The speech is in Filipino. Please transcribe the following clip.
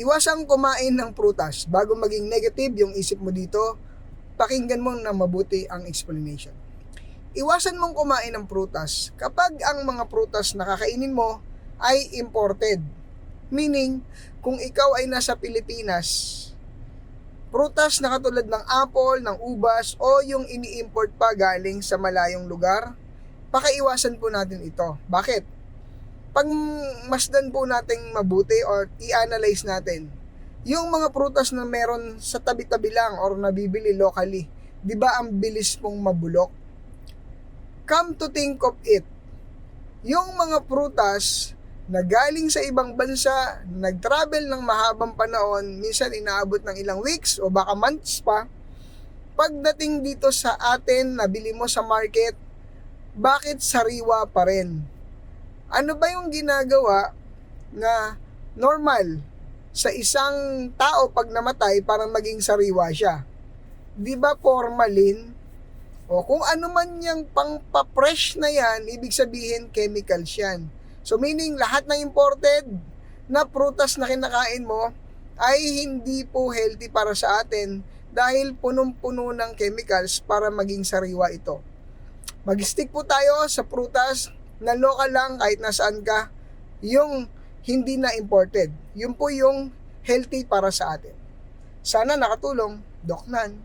Iwasang kumain ng prutas bago maging negative yung isip mo dito. Pakinggan mo na mabuti ang explanation. Iwasan mong kumain ng prutas kapag ang mga prutas na kakainin mo ay imported. Meaning, kung ikaw ay nasa Pilipinas, prutas na katulad ng apple, ng ubas, o yung ini-import pa galing sa malayong lugar, pakaiwasan po natin ito. Bakit? Pag masdan po nating mabuti or i-analyze natin, yung mga prutas na meron sa tabi-tabi lang or nabibili locally, di ba ang bilis pong mabulok? Come to think of it, yung mga prutas na galing sa ibang bansa, nag-travel ng mahabang panahon, minsan inaabot ng ilang weeks o baka months pa, pagdating dito sa atin, nabili mo sa market, bakit sariwa pa rin? Ano ba yung ginagawa na normal sa isang tao pag namatay parang maging sariwa siya? Di ba formalin? O kung ano man yung pang-fresh na yan, ibig sabihin chemicals yan. So meaning lahat ng imported na prutas na kinakain mo ay hindi po healthy para sa atin dahil punong-puno ng chemicals para maging sariwa ito. Mag-stick po tayo sa prutas na local lang kahit nasaan ka, yung hindi na imported. Yun po yung healthy para sa atin. Sana nakatulong. Doc Nan.